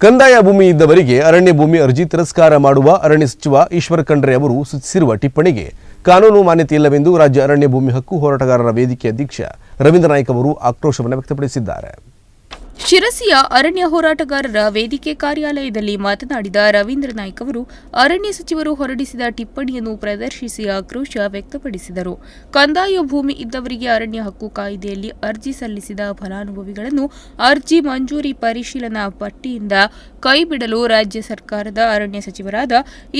ಕಂದಾಯ ಭೂಮಿ ಇದ್ದವರಿಗೆ ಅರಣ್ಯ ಭೂಮಿ ಅರ್ಜಿ ತಿರಸ್ಕಾರ ಮಾಡುವ ಅರಣ್ಯ ಸಚಿವ ಈಶ್ವರ ಖಂಡ್ರೆ ಅವರು ಸೂಚಿಸಿರುವ ಟಿಪ್ಪಣಿಗೆ ಕಾನೂನು ಮಾನ್ಯತೆ ಇಲ್ಲವೆಂದು ರಾಜ್ಯ ಅರಣ್ಯ ಭೂಮಿ ಹಕ್ಕು ಹೋರಾಟಗಾರರ ವೇದಿಕೆ ಅಧ್ಯಕ್ಷ ರವೀಂದ್ರ ನಾಯ್ಕ ಅವರು ಆಕ್ರೋಶವನ್ನು ವ್ಯಕ್ತಪಡಿಸಿದ್ದಾರೆ. ಶಿರಸಿಯ ಅರಣ್ಯ ಹೋರಾಟಗಾರರ ವೇದಿಕೆ ಕಾರ್ಯಾಲಯದಲ್ಲಿ ಮಾತನಾಡಿದ ರವೀಂದ್ರ ನಾಯ್ಕ ಅವರು, ಅರಣ್ಯ ಸಚಿವರು ಹೊರಡಿಸಿದ ಟಿಪ್ಪಣಿಯನ್ನು ಪ್ರದರ್ಶಿಸಿ ಆಕ್ರೋಶ ವ್ಯಕ್ತಪಡಿಸಿದರು. ಕಂದಾಯ ಭೂಮಿ ಇದ್ದವರಿಗೆ ಅರಣ್ಯ ಹಕ್ಕು ಕಾಯ್ದೆಯಲ್ಲಿ ಅರ್ಜಿ ಸಲ್ಲಿಸಿದ ಫಲಾನುಭವಿಗಳನ್ನು ಅರ್ಜಿ ಮಂಜೂರಿ ಪರಿಶೀಲನಾ ಪಟ್ಟಿಯಿಂದ ಕೈಬಿಡಲು ರಾಜ್ಯ ಸರ್ಕಾರದ ಅರಣ್ಯ ಸಚಿವರಾದ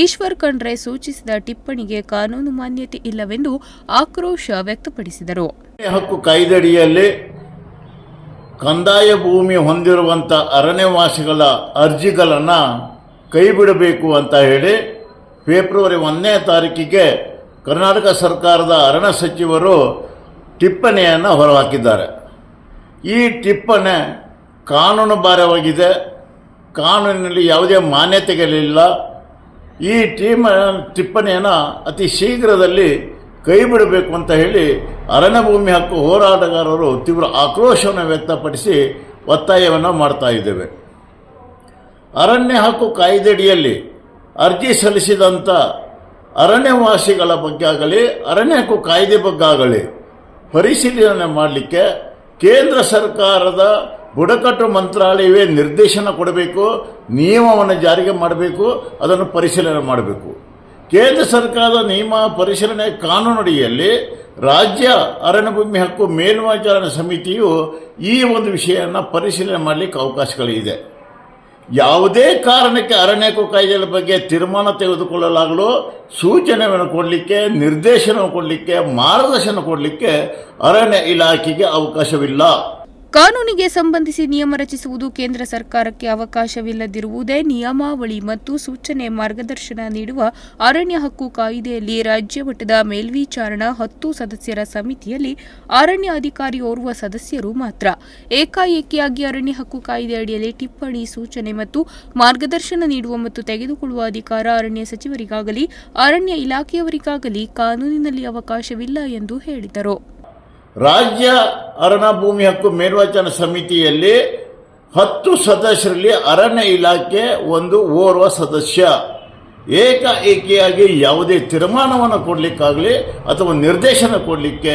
ಈಶ್ವರ್ ಖಂಡ್ರೆ ಸೂಚಿಸಿದ ಟಿಪ್ಪಣಿಗೆ ಕಾನೂನು ಮಾನ್ಯತೆ ಇಲ್ಲವೆಂದು ಆಕ್ರೋಶ ವ್ಯಕ್ತಪಡಿಸಿದರು. ಕಂದಾಯ ಭೂಮಿ ಹೊಂದಿರುವಂಥ ಅರಣ್ಯವಾಸಿಗಳ ಅರ್ಜಿಗಳನ್ನು ಕೈಬಿಡಬೇಕು ಅಂತ ಹೇಳಿ ಫೆಬ್ರವರಿ ಒಂದನೇ ತಾರೀಕಿಗೆ ಕರ್ನಾಟಕ ಸರ್ಕಾರದ ಅರಣ್ಯ ಸಚಿವರು ಟಿಪ್ಪಣಿಯನ್ನು ಹೊರಹಾಕಿದ್ದಾರೆ. ಈ ಟಿಪ್ಪಣಿ ಕಾನೂನು ಬಾರವಾಗಿದೆ. ಕಾನೂನಿನಲ್ಲಿ ಯಾವುದೇ ಮಾನ್ಯತೆಗಳಿಲ್ಲ. ಈ ಟೀಮ್ ಟಿಪ್ಪಣಿಯನ್ನು ಅತಿ ಶೀಘ್ರದಲ್ಲಿ ಕೈ ಬಿಡಬೇಕು ಅಂತ ಹೇಳಿ ಅರಣ್ಯ ಭೂಮಿ ಹಕ್ಕು ಹೋರಾಟಗಾರರು ತೀವ್ರ ಆಕ್ರೋಶವನ್ನು ವ್ಯಕ್ತಪಡಿಸಿ ಒತ್ತಾಯವನ್ನು ಮಾಡ್ತಾ ಇದ್ದೇವೆ. ಅರಣ್ಯ ಹಕ್ಕು ಕಾಯ್ದೆಯಡಿಯಲ್ಲಿ ಅರ್ಜಿ ಸಲ್ಲಿಸಿದಂಥ ಅರಣ್ಯವಾಸಿಗಳ ಬಗ್ಗೆ ಆಗಲಿ ಅರಣ್ಯ ಹಕ್ಕು ಕಾಯ್ದೆ ಬಗ್ಗೆ ಆಗಲಿ ಪರಿಶೀಲನೆ ಮಾಡಲಿಕ್ಕೆ ಕೇಂದ್ರ ಸರ್ಕಾರದ ಬುಡಕಟ್ಟು ಮಂತ್ರಾಲಯವೇ ನಿರ್ದೇಶನ ಕೊಡಬೇಕು, ನಿಯಮವನ್ನು ಜಾರಿಗೆ ಮಾಡಬೇಕು, ಅದನ್ನು ಪರಿಶೀಲನೆ ಮಾಡಬೇಕು. ಕೇಂದ್ರ ಸರ್ಕಾರದ ನಿಯಮ ಪರಿಶೀಲನೆ ಕಾನೂನಡಿಯಲ್ಲಿ ರಾಜ್ಯ ಅರಣ್ಯ ಭೂಮಿ ಹಕ್ಕು ಮೇಲ್ವಿಚಾರಣೆ ಸಮಿತಿಯು ಈ ಒಂದು ವಿಷಯವನ್ನು ಪರಿಶೀಲನೆ ಮಾಡಲಿಕ್ಕೆ ಅವಕಾಶಗಳಿದೆ. ಯಾವುದೇ ಕಾರಣಕ್ಕೆ ಅರಣ್ಯ ಹಕ್ಕು ಕಾಯ್ದೆಗಳ ಬಗ್ಗೆ ತೀರ್ಮಾನ ತೆಗೆದುಕೊಳ್ಳಲಾಗಲು ಸೂಚನೆಯನ್ನು ಕೊಡಲಿಕ್ಕೆ ನಿರ್ದೇಶನ ಕೊಡಲಿಕ್ಕೆ, ಮಾರ್ಗದರ್ಶನ ಕೊಡಲಿಕ್ಕೆ ಅರಣ್ಯ ಇಲಾಖೆಗೆ ಅವಕಾಶವಿಲ್ಲ. ಕಾನೂನಿಗೆ ಸಂಬಂಧಿಸಿ ನಿಯಮ ರಚಿಸುವುದು ಕೇಂದ್ರ ಸರ್ಕಾರಕ್ಕೆ ಅವಕಾಶವಿಲ್ಲದಿರುವುದೇ ನಿಯಮಾವಳಿ ಮತ್ತು ಸೂಚನೆ ಮಾರ್ಗದರ್ಶನ ನೀಡುವ ಅರಣ್ಯ ಹಕ್ಕು ಕಾಯ್ದೆಯಲ್ಲಿ ರಾಜ್ಯ ಮಟ್ಟದ ಮೇಲ್ವಿಚಾರಣಾ ಹತ್ತು ಸದಸ್ಯರ ಸಮಿತಿಯಲ್ಲಿ ಅರಣ್ಯ ಅಧಿಕಾರಿ ಓರ್ವ ಸದಸ್ಯರು ಮಾತ್ರ. ಏಕಾಏಕಿಯಾಗಿ ಅರಣ್ಯ ಹಕ್ಕು ಕಾಯ್ದೆ ಅಡಿಯಲ್ಲಿ ಟಿಪ್ಪಣಿ, ಸೂಚನೆ ಮತ್ತು ಮಾರ್ಗದರ್ಶನ ನೀಡುವ ಮತ್ತು ತೆಗೆದುಕೊಳ್ಳುವ ಅಧಿಕಾರ ಅರಣ್ಯ ಸಚಿವರಿಗಾಗಲಿ, ಅರಣ್ಯ ಇಲಾಖೆಯವರಿಗಾಗಲಿ ಕಾನೂನಿನಲ್ಲಿ ಅವಕಾಶವಿಲ್ಲ ಎಂದು ಹೇಳಿದರು. ರಾಜ್ಯ ಅರಣ್ಯ ಭೂಮಿ ಹಕ್ಕು ಮೇಲ್ವಿಚಾರಣಾ ಸಮಿತಿಯಲ್ಲಿ ಹತ್ತು ಸದಸ್ಯರಲ್ಲಿ ಅರಣ್ಯ ಇಲಾಖೆ ಒಂದು ಓರ್ವ ಸದಸ್ಯ. ಏಕಾಏಕಿಯಾಗಿ ಯಾವುದೇ ತೀರ್ಮಾನವನ್ನು ಕೊಡಲಿಕ್ಕಾಗಲಿ ಅಥವಾ ನಿರ್ದೇಶನ ಕೊಡಲಿಕ್ಕೆ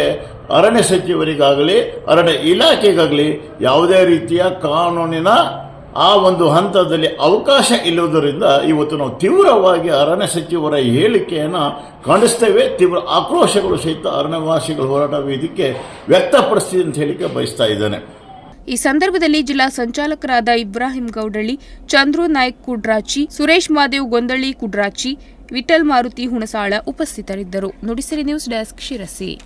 ಅರಣ್ಯ ಸಚಿವರಿಗಾಗಲಿ, ಅರಣ್ಯ ಇಲಾಖೆಗಾಗಲಿ ಯಾವುದೇ ರೀತಿಯ ಕಾನೂನಿನ ಆ ಒಂದು ಹಂತದಲ್ಲಿ ಅವಕಾಶ ಇಲ್ಲುವುದರಿಂದ ಇವತ್ತು ನಾವು ತೀವ್ರವಾಗಿ ಅರಣ್ಯ ಸಚಿವರ ಹೇಳಿಕೆಯನ್ನು ಖಂಡಿಸ್ತೇವೆ. ತೀವ್ರ ಆಕ್ರೋಶಗಳು ಸಹಿತ ಅರಣ್ಯವಾಸಿಗಳ ಹೋರಾಟ ವೇದಿಕೆ ವ್ಯಕ್ತಪಡಿಸ್ತೀವಿ ಅಂತ ಹೇಳಿಕೆ ಬಯಸ್ತಾ ಇದ್ದೇನೆ. ಈ ಸಂದರ್ಭದಲ್ಲಿ ಜಿಲ್ಲಾ ಸಂಚಾಲಕರಾದ ಇಬ್ರಾಹಿಂ ಗೌಡಳ್ಳಿ, ಚಂದ್ರು ನಾಯ್ಕ್ ಕುಡ್ರಾಚಿ, ಸುರೇಶ್ ಮಾದೇವ್ ಗೊಂದಳ್ಳಿ ಕುಡ್ರಾಚಿ, ವಿಠಲ್ ಮಾರುತಿ ಹುಣಸಾಳ ಉಪಸ್ಥಿತರಿದ್ದರು. Nudisiri news desk Sirsi.